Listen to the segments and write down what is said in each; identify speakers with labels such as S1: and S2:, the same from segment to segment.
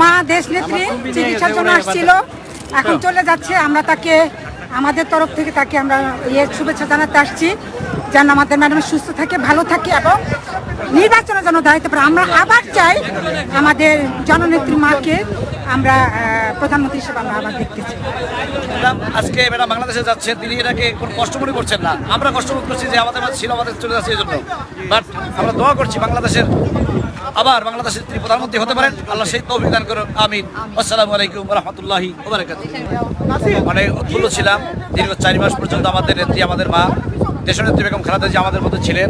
S1: মা দেশ নেত্রী চিকিৎসার জন্য আসছিল। এখন চলে যাচ্ছে। আমরা তাকে আমাদের তরফ থেকে তাকে আমরা ইয়ে শুভেচ্ছা জানাতে আসছি। যেন আমাদের ম্যাডাম সুস্থ থাকে ভালো থাকে এবং নির্বাচনের জন্য দাঁড়াতে পারে। আমরা আবার চাই আমাদের জননেত্রী মাকে আমরা প্রধানমন্ত্রী হিসেবে আমরা আবার দেখতে চাই
S2: ম্যাডাম, আজকে ম্যাডাম বাংলাদেশে যাচ্ছেন, তিনি এটাকে কোনো কষ্ট মনে করছেন না। আমরা কষ্ট করছি যে আমাদের ছিল, আমাদের চলে যাচ্ছে এই জন্য বাট আমরা দোয়া করছি বাংলাদেশের, আবার বাংলাদেশের তিনি প্রধানমন্ত্রী হতে পারেন। আল্লাহ সেই তৌফিক দান করুন। আমিন। আসসালামু আলাইকুম রহমতুল্লাহি মানে উৎফুল্ল ছিলাম। দীর্ঘ চারি মাস পর্যন্ত আমাদের নেত্রী, আমাদের মা, দেশনেত্রী বেগম খালেদা জি আমাদের মধ্যে ছিলেন।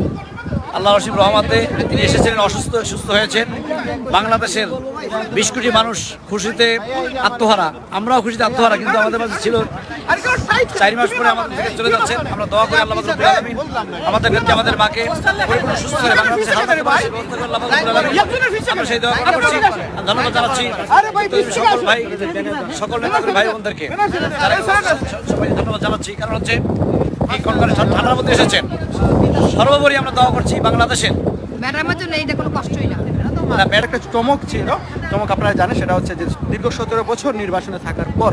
S2: আল্লাহ রশিম রহমাতে তিনি এসেছিলেন অসুস্থ, সুস্থ হয়েছেন। বাংলাদেশের বিশ কোটি মানুষ খুশিতে আত্মহারা। আমরাও খুশিতে আত্মহারা, কিন্তু আমাদের মাঝে ছিল চার মাস পরে আমাদের থেকে চলে যাচ্ছে। আমরা দোয়া করি আল্লাহ আমাদের নেত্রী আমাদের মাকে সুস্থ করে বাংলাদেশে। আমরা সেই দোয়া করছি। ধন্যবাদ জানাচ্ছি সকল ভাই, সকল নেতাদের ভাই বোনদেরকে। ধন্যবাদ জানাচ্ছি। কারণ হচ্ছে এই কনকারে ঠান্ডার মধ্যে এসেছেন। সর্বোপরি আমরা দোয়া করছি বাংলাদেশের।
S3: ম্যাডামের জন্য এইটা কোনো কষ্টই না।
S4: না ম্যাড একটা চমক ছিল। চমক আপনারা জানেন সেটা হচ্ছে যে দীর্ঘ সতেরো বছর নির্বাচনে থাকার পর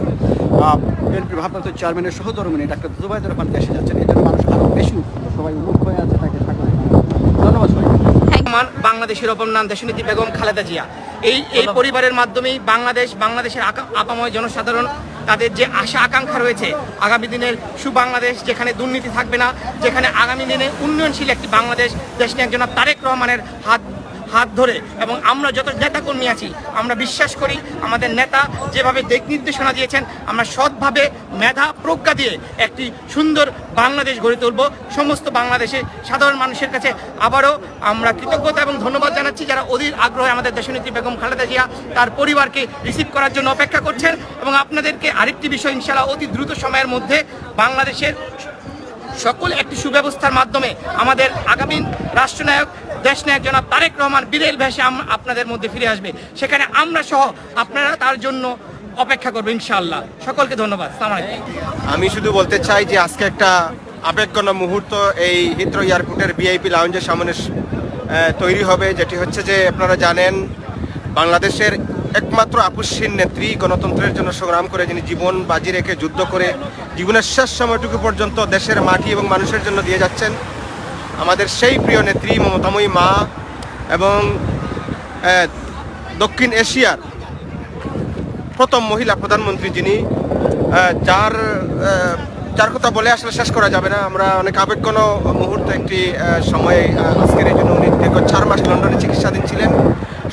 S4: বিএনপির ভারপ্রাপ্ত চেয়ারম্যানের সহধর্মিনী ডাক্তার জুবাইদুর রহমান দেশে যাচ্ছেন। এই জন্য মানুষ আরও বেশি সবাই উন্মুখ হয়ে আছে তাকে থাকবে ধন্যবাদ সবাই
S5: বাংলাদেশের অপর নাম দেশনীতি বেগম খালেদা জিয়া। এই এই পরিবারের মাধ্যমেই বাংলাদেশ বাংলাদেশের আপাময় জনসাধারণ তাদের যে আশা আকাঙ্ক্ষা রয়েছে, আগামী দিনের সুবাংলাদেশ যেখানে দুর্নীতি থাকবে না, যেখানে আগামী দিনে উন্নয়নশীল একটি বাংলাদেশ, দেশ নিয়ে একজন তারেক রহমানের হাত হাত ধরে এবং আমরা যত নেতাকর্মী আছি, আমরা বিশ্বাস করি আমাদের নেতা যেভাবে দিক নির্দেশনা দিয়েছেন, আমরা সৎভাবে মেধা প্রজ্ঞা দিয়ে একটি সুন্দর বাংলাদেশ গড়ে তুলব। সমস্ত বাংলাদেশে সাধারণ মানুষের কাছে আবারও আমরা কৃতজ্ঞতা এবং ধন্যবাদ জানাচ্ছি যারা অধীর আগ্রহে আমাদের দেশনেত্রী বেগম খালেদা জিয়া তার পরিবারকে রিসিভ করার জন্য অপেক্ষা করছেন এবং আপনাদেরকে আরেকটি বিষয় ইনশাআল্লাহ অতি দ্রুত সময়ের মধ্যে বাংলাদেশের সকল একটি সুব্যবস্থার মাধ্যমে আমাদের আগামী রাষ্ট্রনায়ক দেশ দেশনায়ক জনাব তারেক রহমান বীরের ভেসে আপনাদের মধ্যে ফিরে আসবে। সেখানে আমরা সহ আপনারা তার জন্য অপেক্ষা করব ইনশাআল্লাহ। সকলকে ধন্যবাদ।
S6: আমি শুধু বলতে চাই যে আজকে একটা আবেগঘন মুহূর্ত এই হিথ্রো এয়ারপোর্টের ভিআইপি লাউঞ্জের সামনে তৈরি হবে, যেটি হচ্ছে যে আপনারা জানেন, বাংলাদেশের একমাত্র আপুসীন নেত্রী, গণতন্ত্রের জন্য সংগ্রাম করে যিনি জীবন বাজি রেখে যুদ্ধ করে জীবনের শেষ সময়টুকু পর্যন্ত দেশের মাটি এবং মানুষের জন্য দিয়ে যাচ্ছেন, আমাদের সেই প্রিয় নেত্রী মমতাময়ী মা এবং দক্ষিণ এশিয়ার প্রথম মহিলা প্রধানমন্ত্রী যিনি যার যার কথা বলে আসলে শেষ করা যাবে না। আমরা অনেক আবেগঘন মুহূর্ত একটি সময়ে আজকের এই জন্য উনি দীর্ঘ চার মাস লন্ডনে চিকিৎসাধীন ছিলেন।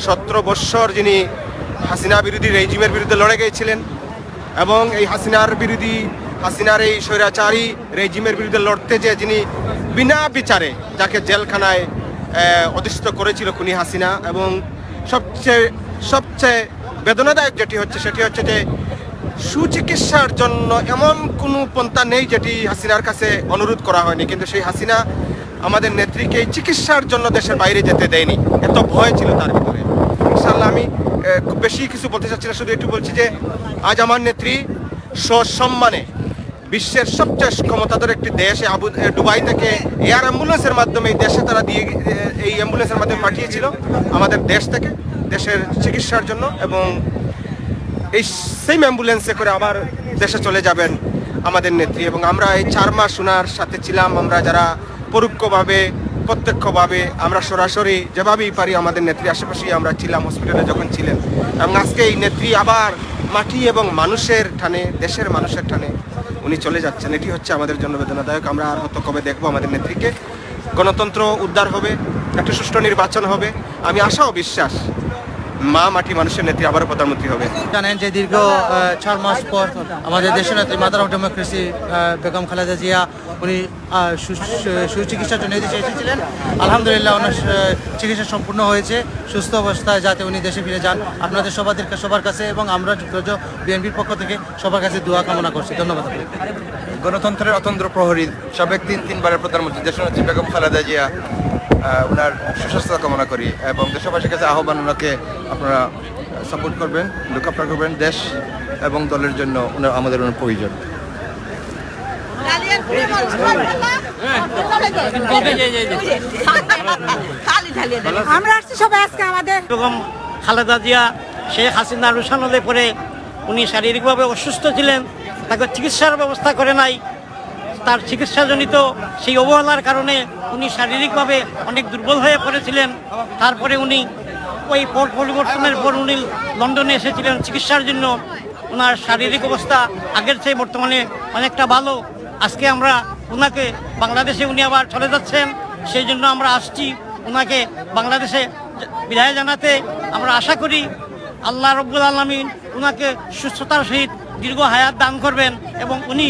S6: সতেরো বৎসর যিনি হাসিনা বিরোধী রেজিমের বিরুদ্ধে লড়ে গিয়েছিলেন এবং এই হাসিনার বিরোধী, হাসিনার এই স্বৈরাচারী রেজিমের বিরুদ্ধে লড়তে যে যিনি বিনা বিচারে যাকে জেলখানায় অধিষ্ঠিত করেছিল খুনি হাসিনা এবং সবচেয়ে সবচেয়ে বেদনাদায়ক যেটি হচ্ছে সেটি হচ্ছে যে সুচিকিৎসার জন্য এমন কোনো পন্থা নেই যেটি হাসিনার কাছে অনুরোধ করা হয়নি। কিন্তু সেই হাসিনা আমাদের নেত্রীকে চিকিৎসার জন্য দেশের বাইরে যেতে দেয়নি। এত ভয় ছিল তার ভিতরে। ইনশাল্লাহ আমি খুব বেশি কিছু বলতে চাচ্ছি না, শুধু একটু বলছি যে আজ আমার নেত্রী সসম্মানে বিশ্বের সবচেয়ে ক্ষমতাধর একটি দেশ আবু দুবাই থেকে এয়ার অ্যাম্বুলেন্সের মাধ্যমে এই দেশে তারা দিয়ে এই অ্যাম্বুলেন্সের মাধ্যমে পাঠিয়েছিল আমাদের দেশ থেকে, দেশের চিকিৎসার জন্য এবং এই সেম অ্যাম্বুলেন্সে করে আবার দেশে চলে যাবেন আমাদের নেত্রী এবং আমরা এই চার মাস ওনার সাথে ছিলাম, আমরা যারা পরোক্ষভাবে প্রত্যক্ষভাবে আমরা সরাসরি যেভাবেই পারি আমাদের নেত্রী আশেপাশেই আমরা ছিলাম হসপিটালে যখন ছিলেন। এবং আজকে এই নেত্রী আবার মাটি এবং মানুষের ঠানে, দেশের মানুষের ঠানে উনি চলে যাচ্ছেন। এটি হচ্ছে আমাদের জন্য বেদনাদায়ক। আমরা আর হয়তো কবে দেখব আমাদের নেত্রীকে। গণতন্ত্র উদ্ধার হবে, একটা সুষ্ঠু নির্বাচন হবে। আমি আশা ও বিশ্বাস মা মাটি মানুষের নেত্রী আবারও প্রধানমন্ত্রী হবে।
S7: জানেন যে দীর্ঘ চার মাস পর আমাদের দেশনেত্রী mother of democracy Begum Khaleda Zia উনি সুচিকিৎসার জন্য এদেশে এসেছিলেন। আলহামদুলিল্লাহ ওনার চিকিৎসা সম্পূর্ণ হয়েছে। সুস্থ অবস্থায় যাতে উনি দেশে ফিরে যান। আপনাদের সবাদের সবার কাছে এবং আমরা যুক্তরাজ্য বিএনপির পক্ষ থেকে সবার কাছে দোয়া কামনা করছি। ধন্যবাদ।
S8: গণতন্ত্রের অতন্ত্র প্রহরী সাবেক তিন তিনবারের প্রধানমন্ত্রী দেশনেত্রী বেগম খালেদা জিয়া। ওনার সুস্বাস্থ্য কামনা করি এবং দেশবাসীর কাছে আহ্বান ওনাকে আপনারা সাপোর্ট করবেন লুকাপড়া করবেন দেশ এবং দলের জন্য ওনার আমাদের ওনার প্রয়োজন।
S1: আমরা আসছি সবাই আজকে আমাদের
S9: খালেদা জিয়া শেখ হাসিনার রুশানলে পরে উনি শারীরিকভাবে অসুস্থ ছিলেন তাকে চিকিৎসার ব্যবস্থা করে নাই। তার চিকিৎসাজনিত সেই অবহেলার কারণে উনি শারীরিকভাবে অনেক দুর্বল হয়ে পড়েছিলেন। তারপরে উনি ওই পর পরিবর্তনের পর উনি লন্ডনে এসেছিলেন চিকিৎসার জন্য। ওনার শারীরিক অবস্থা আগের চেয়ে বর্তমানে অনেকটা ভালো। আজকে আমরা ওনাকে বাংলাদেশে উনি আবার চলে যাচ্ছেন। সেই জন্য আমরা আসছি ওনাকে বাংলাদেশে বিদায় জানাতে। আমরা আশা করি আল্লাহ রব্বুল আলমিন ওনাকে সুস্থতার সহিত দীর্ঘ হায়াত দান করবেন এবং উনি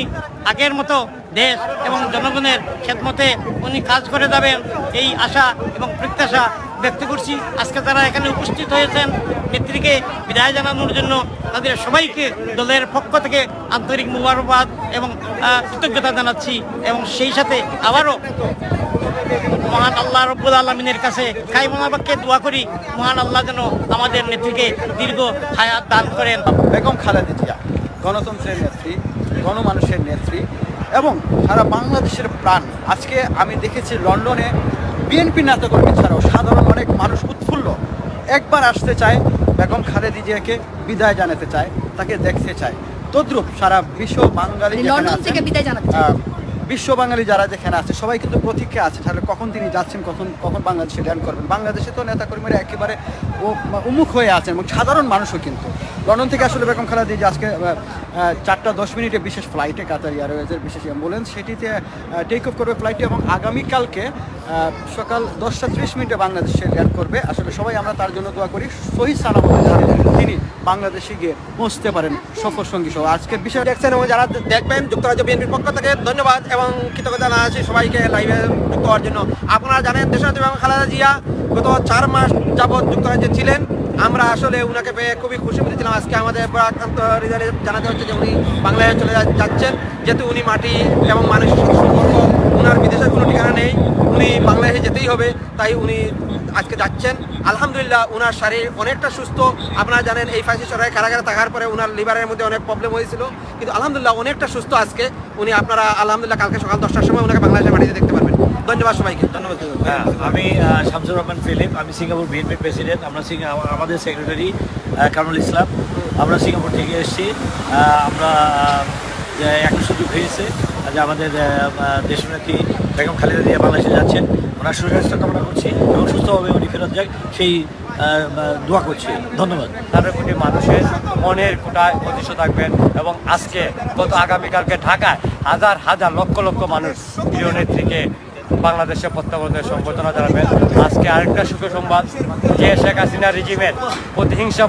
S9: আগের মতো দেশ এবং জনগণের খেদমতে উনি কাজ করে যাবেন এই আশা এবং প্রত্যাশা ব্যক্ত করছি। আজকে তারা এখানে উপস্থিত হয়েছেন, নেত্রীকে বিদায় জানানোর জন্য তাদের সবাইকে দলের পক্ষ থেকে আন্তরিক মুবারকবাদ এবং কৃতজ্ঞতা জানাচ্ছি এবং সেই সাথে আবারও মহান আল্লাহ রব্বুল আলমিনের কাছে কাইমনাবাক্যে দোয়া করি, মহান আল্লাহ যেন আমাদের নেত্রীকে দীর্ঘ হায়াত দান করেন।
S4: বেগম খালেদা জিয়া, গণতন্ত্রের নেত্রী, গণমানুষের নেত্রী এবং সারা বাংলাদেশের প্রাণ। আজকে আমি দেখেছি লন্ডনে বিএনপি নেতাকর্মী ছাড়াও সাধারণ অনেক মানুষ উৎফুল্ল। একবার আসতে চায় বেগম খালেদা জিয়াকে বিদায় জানাতে চায় তাকে দেখতে চায়। তদ্রুপ সারা বিশ্ব বাঙালি বিশ্ব বাঙালি যারা যেখানে আছে সবাই কিন্তু প্রতীক্ষা আছে তাহলে কখন তিনি যাচ্ছেন কখন কখন বাংলাদেশে ল্যান্ড করবেন? বাংলাদেশে তো নেতাকর্মীরা একেবারে উন্মুখ হয়ে আছেন এবং সাধারণ মানুষও কিন্তু। লন্ডন থেকে আসলে বেগম খালেদা যে আজকে চারটা দশ মিনিটে বিশেষ ফ্লাইটে কাতার এয়ারওয়েজের বিশেষ অ্যাম্বুলেন্স সেটিতে টেক অফ করবে ফ্লাইটটি এবং আগামীকালকে সকাল দশটা ত্রিশ মিনিটে বাংলাদেশে ল্যান্ড করবে। আসলে সবাই আমরা তার জন্য দোয়া করি, সহি সালামতে তিনি বাংলাদেশে গিয়ে পৌঁছতে পারেন সফর সঙ্গী সহ। আজকের বিষয়
S10: দেখছেন এবং যারা দেখবেন, যুক্তরাজ্য বিএনপির পক্ষ থেকে ধন্যবাদ এবং কৃতজ্ঞতা জানাচ্ছি সবাইকে লাইভে যুক্ত হওয়ার জন্য। আপনারা জানেন দেশনাথ এবং খালেদা জিয়া গত চার মাস যাবৎ যুক্তরাজ্যে ছিলেন। আমরা আসলে উনাকে পেয়ে খুবই খুশি হয়েছিলাম আজকে আমাদের আক্রান্ত হৃদয়ে জানাতে হচ্ছে যে উনি বাংলাদেশে চলে যাচ্ছেন। যেহেতু উনি মাটি এবং মানুষের সাথে সম্পর্ক, উনার বিদেশের কোনো ঠিকানা নেই। উনি বাংলাদেশে যেতেই হবে, তাই উনি আজকে যাচ্ছেন। আলহামদুলিল্লাহ ওনার শরীর অনেকটা সুস্থ। আপনারা জানেন, এই ফাঁসি সরকারের কারাগারে থাকার পরে ওনার লিভারের মধ্যে অনেক প্রবলেম হয়েছিল। কিন্তু আলহামদুলিল্লাহ, অনেকটা সুস্থ আজকে। উনি আপনারা, আলহামদুলিল্লাহ, কালকে সকাল দশটার সময় ওনাকে বাংলাদেশের মাটিতে দেখতে পারবেন ধন্যবাদ সবাইকে ধন্যবাদ।
S2: হ্যাঁ আমি শামসুর রহমান ফিলিপ আমি সিঙ্গাপুর বিএনপির প্রেসিডেন্ট আমরা আমাদের সেক্রেটারি কামরুল ইসলাম। আমরা সিঙ্গাপুর থেকে এসেছি আমরা একটা সুযোগ হয়েছে যে আমাদের দেশনেত্রী বেগম খালেদা জিয়া বাংলাদেশে যাচ্ছেন। ওনার সুস্বাস্থ্য কামনা করছি এবং সুস্থভাবে উনি ফেরত যাক সেই দোয়া করছি। ধন্যবাদ।
S11: তাদের কোটি মানুষের মনের কোটায় প্রতিষ্ঠিত থাকবেন এবং আজকে গত আগামীকালকে ঢাকায় হাজার হাজার লক্ষ লক্ষ মানুষ প্রিয় নেত্রীকে বাংলাদেশে প্রত্যাবর্তনের সম্বর্ধনা জানাবেন। আজকে আরেকটা সুখ সংবাদ যে শেখ হাসিনা রেজিমের প্রতিহিংসা